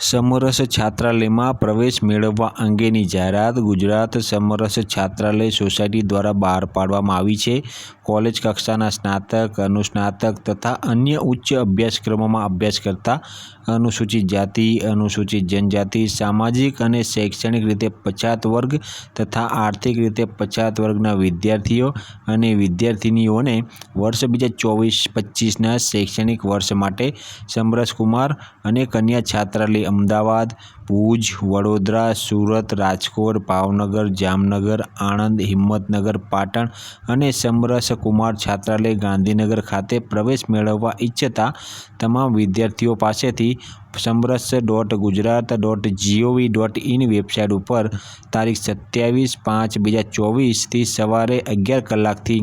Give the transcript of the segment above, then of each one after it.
સમરસ છાત્રાલયમાં પ્રવેશ મેળવવા અંગેની જાહેરાત ગુજરાત સમરસ છાત્રાલય સોસાયટી દ્વારા બહાર પાડવામાં આવી છે. કોલેજ કક્ષાના સ્નાતક, અનુસ્નાતક તથા અન્ય ઉચ્ચ અભ્યાસક્રમોમાં અભ્યાસ કરતા અનુસૂચિત જાતિ, અનુસૂચિત જનજાતિ, સામાજિક અને શૈક્ષણિક રીતે પછાત વર્ગ તથા આર્થિક રીતે પછાત વર્ગના વિદ્યાર્થીઓ અને વિદ્યાર્થિનીઓને વર્ષ બે હજાર ચોવીસ પચીસના શૈક્ષણિક વર્ષ માટે સમરસકુમાર અને કન્યા છાત્રાલય અમદાવાદ, ભુજ, વડોદરા, સુરત, રાજકોટ, ભાવનગર, જામનગર, આણંદ, હિંમતનગર, પાટણ અને સમરસ કુમાર છાત્રાલય ગાંધીનગર ખાતે પ્રવેશ મેળવવા ઈચ્છતા તમામ વિદ્યાર્થીઓ પાસેથી Samaras dot Gujarat dot GOV dot in website ઉપર તારીખ સત્યાવીસ પાંચ બે હજાર ચોવીસથી સવારે અગિયાર કલાકથી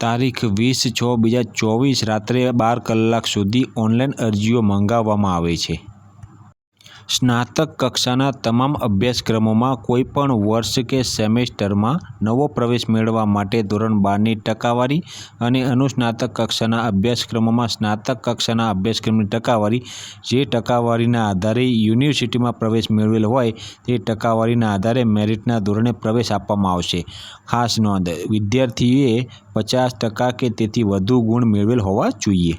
તારીખ વીસ છ બે હજાર ચોવીસ રાત્રે બાર કલાક સુધી ઓનલાઈન અરજીઓ મંગાવવામાં આવે છે. સ્નાતક કક્ષાના તમામ અભ્યાસક્રમોમાં કોઈપણ વર્ષ કે સેમેસ્ટરમાં નવો પ્રવેશ મેળવવા માટે ધોરણ બારની ટકાવારી અને અનુસ્નાતક કક્ષાના અભ્યાસક્રમોમાં સ્નાતક કક્ષાના અભ્યાસક્રમની ટકાવારી જે ટકાવારીના આધારે યુનિવર્સિટીમાં પ્રવેશ મેળવેલ હોય તે ટકાવારીના આધારે મેરિટના ધોરણે પ્રવેશ આપવામાં આવશે. ખાસ નોંધ, વિદ્યાર્થીએ પચાસ ટકા કે તેથી વધુ ગુણ મેળવેલ હોવા જોઈએ.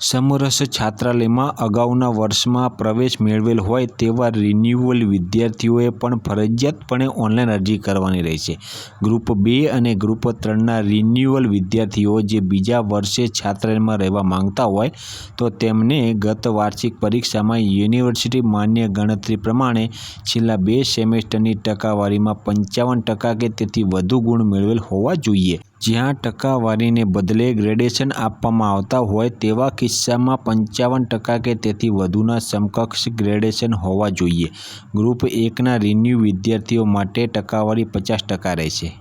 સમરસ છાત્રાલયમાં અગાઉના વર્ષમાં પ્રવેશ મેળવેલ હોય તેવા રિન્યુઅલ વિદ્યાર્થીઓએ પણ ફરજિયાતપણે ઓનલાઈન અરજી કરવાની રહેશે. ગ્રુપ બે અને ગ્રુપ ત્રણના રિન્યુઅલ વિદ્યાર્થીઓ જે બીજા વર્ષે છાત્રાલયમાં રહેવા માંગતા હોય તો તેમને ગત વાર્ષિક પરીક્ષામાં યુનિવર્સિટી માન્ય ગણતરી પ્રમાણે છેલ્લા બે સેમેસ્ટરની ટકાવારીમાં પંચાવન ટકા કે તેથી વધુ ગુણ મેળવેલ હોવા જોઈએ. જ્યાં ટકાવારીને બદલે ગ્રેડેશન આપવામાં આવતા હોય તેવા કિસ્સામાં પંચાવન ટકા કે તેથી વધુના સમકક્ષ ગ્રેડેશન હોવા જોઈએ. ગ્રુપ એકના રિન્યૂ વિદ્યાર્થીઓ માટે ટકાવારી પચાસ ટકા રહેશે.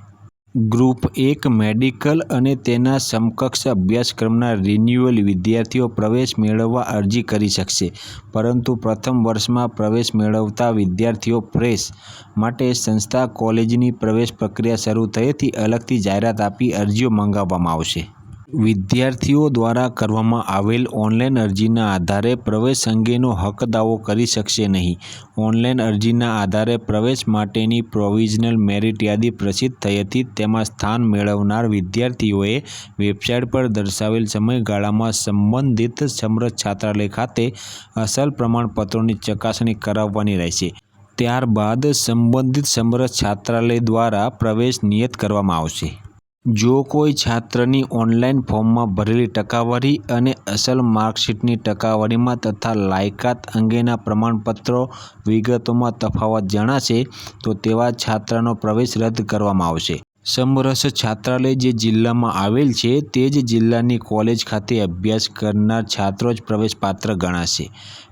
ગ્રુપ એક મેડિકલ અને તેના સમકક્ષ અભ્યાસક્રમના રિન્યુઅલ વિદ્યાર્થીઓ પ્રવેશ મેળવવા અરજી કરી શકશે. પરંતુ પ્રથમ વર્ષમાં પ્રવેશ મેળવતા વિદ્યાર્થીઓ ફ્રેશ માટે સંસ્થા કોલેજની પ્રવેશ પ્રક્રિયા શરૂ થયેથી અલગથી જાહેરાત આપી અરજીઓ મંગાવવામાં આવશે. વિદ્યાર્થીઓ દ્વારા કરવામાં આવેલ ઓનલાઈન અરજીના આધારે પ્રવેશ અંગેનો હક દાવો કરી શકશે નહીં. ઓનલાઈન અરજીના આધારે પ્રવેશ માટેની પ્રોવિઝનલ મેરિટ યાદી પ્રસિદ્ધ થઈ હતી. તેમાં સ્થાન મેળવનાર વિદ્યાર્થીઓએ વેબસાઇટ પર દર્શાવેલ સમયગાળામાં સંબંધિત સમરસ છાત્રાલય ખાતે અસલ પ્રમાણપત્રોની ચકાસણી કરાવવાની રહેશે. ત્યારબાદ સંબંધિત સમરસ છાત્રાલય દ્વારા પ્રવેશ નિયત કરવામાં આવશે. જો કોઈ છાત્રની ઓનલાઈન ફોર્મમાં ભરેલી ટકાવારી અને અસલ માર્કશીટની ટકાવારીમાં તથા લાયકાત અંગેના પ્રમાણપત્રો વિગતોમાં તફાવત જણાશે, તો તેવા છાત્રનો પ્રવેશ રદ કરવામાં આવશે. સમરસ છાત્રાલય જે જિલ્લામાં આવેલ છે, તે જ જિલ્લાની કોલેજ ખાતે અભ્યાસ કરનાર છાત્રો જ પ્રવેશપાત્ર ગણાશે.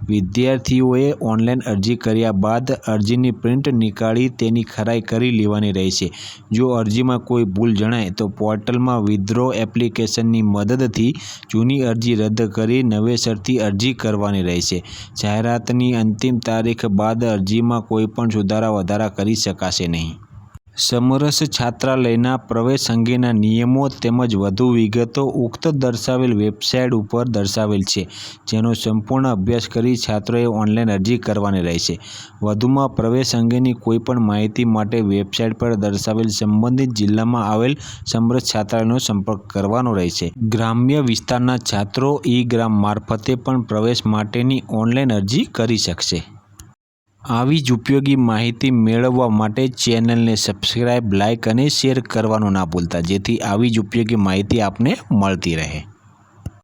વિદ્યાર્થીઓએ ઓનલાઈન અરજી કર્યા બાદ અરજીની પ્રિન્ટ નીકાળી તેની ખરાઈ કરી લેવાની રહેશે. જો અરજીમાં કોઈ ભૂલ જણાય, તો પોર્ટલમાં વિથડ્રો એપ્લિકેશનની મદદથી જૂની અરજી રદ કરી નવેસરથી અરજી કરવાની રહેશે. જાહેરાતની અંતિમ તારીખ બાદ અરજીમાં કોઈપણ સુધારા વધારા કરી શકાશે નહીં. સમરસ છાત્રાલયના પ્રવેશ અંગેના નિયમો તેમજ વધુ વિગતો ઉક્ત દર્શાવેલ વેબસાઇટ ઉપર દર્શાવેલ છે, જેનો સંપૂર્ણ અભ્યાસ કરી છાત્રોએ ઓનલાઈન અરજી કરવાની રહેશે. વધુમાં, પ્રવેશ અંગેની કોઈપણ માહિતી માટે વેબસાઇટ પર દર્શાવેલ સંબંધિત જિલ્લામાં આવેલ સમરસ છાત્રાલયનો સંપર્ક કરવાનો રહેશે. ગ્રામ્ય વિસ્તારના છાત્રો ઈ ગ્રામ મારફતે પણ પ્રવેશ માટેની ઓનલાઈન અરજી કરી શકશે. આવી જ ઉપયોગી માહિતી મેળવવા માટે ચેનલને સબસ્ક્રાઈબ લાઇક અને શેર કરવાનું ના ભૂલતા, જેથી આવી જ ઉપયોગી માહિતી આપને મળતી રહે.